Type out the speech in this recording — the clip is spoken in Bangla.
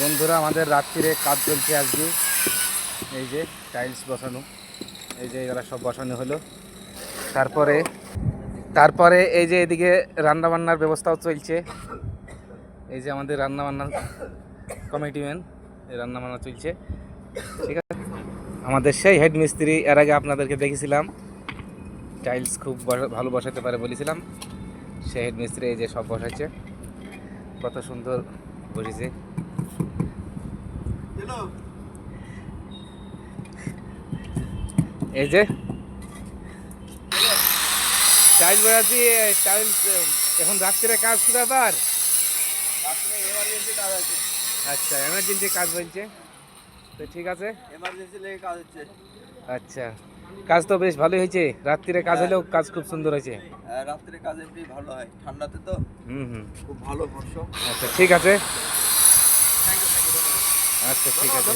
বন্ধুরা, আমাদের রাত্রিরে কাজ চলছে আজকে। এই যে টাইলস বসানো। এই যে এগুলা সব বসানো হলো। তারপরে তারপরে এই যে এদিকে রান্না বান্নার ব্যবস্থাও চলছে। এই যে আমাদের রান্না বান্নার কমিটি ম্যান এই রান্না বান্না চলছে। ঠিক আছে? আমাদের সেই হেড মিস্ত্রি, এর আগে আপনাদেরকে দেখেছিলাম। টাইলস খুব ভালো বসাতে পারে বলেছিলাম। সেই হেড মিস্ত্রি এই যে সব বসাচ্ছে। কত সুন্দর বসেছে। এই যে। টাইলস বসাচ্ছি টাইলস এখন রাত্রে কাজ কি ব্যাপার? আচ্ছা এমার্জেন্সি কাজ বলছে তো ঠিক আছে। এমার্জেন্সি লেগে কাজ হচ্ছে। আচ্ছা। কাজ তো বেশ ভালোই হয়েছে। রাত্রিরে কাজ হলেও কাজ খুব সুন্দর হয়েছে। রাত্রিরে রাত্রে কাজ এমনি ভালো হয়। ঠান্ডাতে তো হুম হুম। খুব ভালো বর্ষ আচ্ছা ঠিক আছে। আচ্ছা ঠিক আছে।